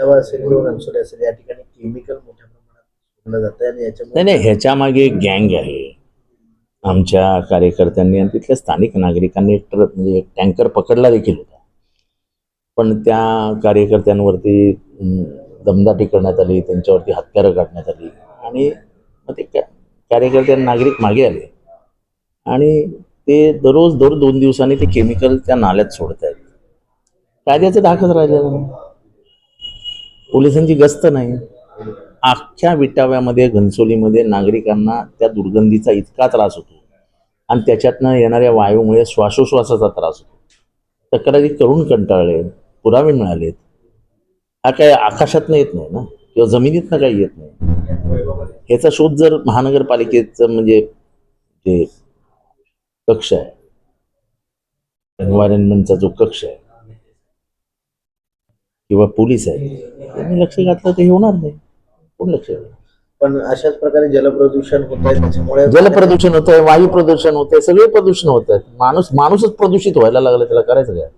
विटावा असेल किंवा असेल या ठिकाणी केमिकल मोठ्या प्रमाणात सोडलं जातं आणि नाही याच्यामुळे नाही ह्याच्या मागे एक गँग आहे. आमच्या कार्यकर्त्यांनी आणि तिथल्या स्थानिक नागरिकांनी एक ट्रक म्हणजे एक टँकर पकडला देखील होता. पण त्या कार्यकर्त्यांवरती दमदाटी करण्यात आली त्यांच्यावरती हत्यारं काढण्यात आली आणि मग ते कार्यकर्ते नागरिक मागे आले. आणि ते दररोज दर दोन दिवसांनी ते केमिकल त्या नाल्यात सोडत आहेत कायद्याचं धाकच राहिलेलं नाही. पोलिसांची गस्त नाही. अख्ख्या विटाव्यामध्ये घनसोलीमध्ये नागरिकांना त्या दुर्गंधीचा इतका त्रास होतो. आणि त्याच्यातनं येणाऱ्या वायूमुळे श्वासोश्वासाचा त्रास होतो. तक्रारी करून कंटाळले पुरावे मिळालेत हा काय आकाशातनं येत नाही ना? किंवा जमिनीतनं काही येत नाही? ह्याचा शोध जर महानगरपालिकेचं म्हणजे जे कक्ष आहे एन्व्हायरमेंटचा जो कक्ष आहे किंवा पोलीस आहे त्यांनी लक्ष घातलं तर हे होणार नाही. कोण लक्ष घालणार? पण अशाच प्रकारे जलप्रदूषण होत आहे त्याच्यामुळे जलप्रदूषण होत आहे वायू प्रदूषण होत आहे सगळे प्रदूषण होत आहेत. माणूस माणूसच प्रदूषित व्हायला लागला त्याला करायचं काय?